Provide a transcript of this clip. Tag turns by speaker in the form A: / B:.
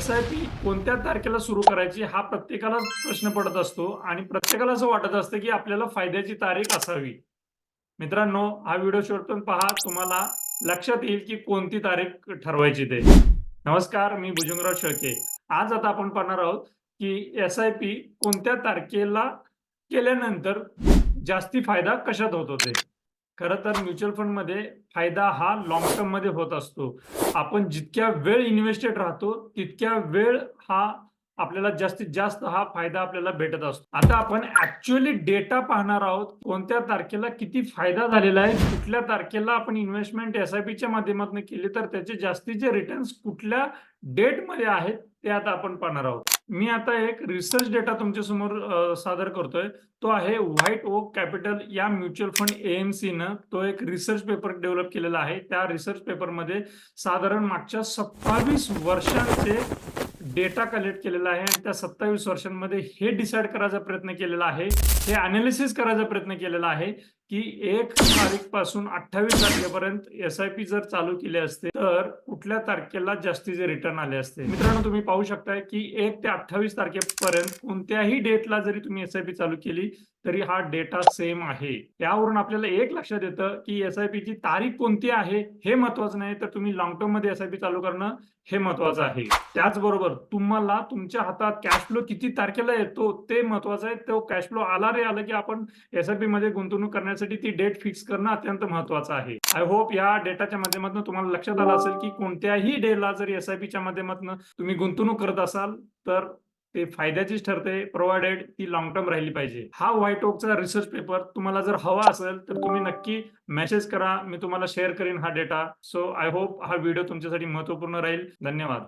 A: S I P कोणत्या तारखेला सुरू करायची हा प्रत्येकालाच प्रश्न पडत असतो आणि प्रत्येकाला असं वाटत असतं की आपल्याला फायद्याची तारीख असावी. मित्रांनो हा व्हिडिओ शेवटपर्यंत पहा. तुम्हाला लक्षात येईल की कोणती तारीख ठरवायची ते. नमस्कार मी भुजंगराव शेळके. आज आता आपण पाहणार आहोत की एस आय पी कोणत्या तारखेला केल्यानंतर जास्ती फायदा कशात होत होते खरं तर म्युच्युअल फंडमध्ये फायदा हा लॉंग टर्ममध्ये होत असतो. आपण जितक्या वेळ इन्व्हेस्टेड राहतो तितक्या वेळ हा आपल्याला जास्तीत जास्त हा फायदा आपल्याला भेटत असतो. आता आपण ऍक्च्युअली डेटा पाहणार आहोत कोणत्या तारखेला किती फायदा झालेला आहे कुठल्या तारखेला आपण इन्व्हेस्टमेंट एस आय पीच्या माध्यमातून केली तर त्याचे जास्तीचे रिटर्न्स कुठल्या डेटमध्ये आहेत ते आता आपण पाहणार आहोत. मी आता एक रिसर्च डेटा तुमच्यासमोर सादर करतोय. तो आहे व्हाईट ओक कॅपिटल या म्युच्युअल फंड एएमसी न. तो एक रिसर्च पेपर डेव्हलप केलेला आहे. त्या रिसर्च पेपरमध्ये साधारण मागच्या सत्तावीस वर्षांचे डेटा कलेक्ट केलेला आहे आणि त्या सत्तावीस वर्षांमध्ये हे डिसाईड करायचा प्रयत्न केलेला आहे. हे अनालिसिस करायचा प्रयत्न केलेला आहे. की एक तारीखपासून अठ्ठावीस तारखेपर्यंत एस आय पी जर चालू केले असते तर कुठल्या तारखेला जास्तीचे रिटर्न आले असते? मित्रांनो तुम्ही पाहू शकताय की एक ते अठ्ठावीस तारखेपर्यंत कोणत्याही डेटला जरी तुम्ही एस आय पी चालू केली तरी हा डेटा सेम आहे. त्यावरून आपल्याला एक लक्षात येतं की एस आय पी ची तारीख कोणती आहे हे महत्वाचं नाही तर तुम्ही लॉंग टर्ममध्ये एस आय पी चालू करणं हे महत्वाचं आहे. त्याचबरोबर तुम्हाला तुमच्या हातात कॅश फ्लो किती तारखेला येतो ते महत्वाचं आहे. तो कॅश फ्लो आला रे आलं की आपण एस आय पी मध्ये गुंतवणूक करण्यासाठी ती डेट फिक्स करणं अत्यंत महत्वाचं आहे. आय होप या डेटाच्या माध्यमातून तुम्हाला लक्षात आलं असेल की कोणत्याही डेला जर एस आय पीच्या माध्यमातून तुम्ही गुंतवणूक करत असाल तर ते फायद्याचीच ठरते प्रोव्हाइडेड ती लॉंग टर्म राहिली पाहिजे. हा व्हाईट ओकचा रिसर्च पेपर तुम्हाला जर हवा असेल तर तुम्ही नक्की मेसेज करा मी तुम्हाला शेअर करीन हा डेटा सो आय होप हा व्हिडिओ तुमच्यासाठी महत्त्वपूर्ण राहील. धन्यवाद.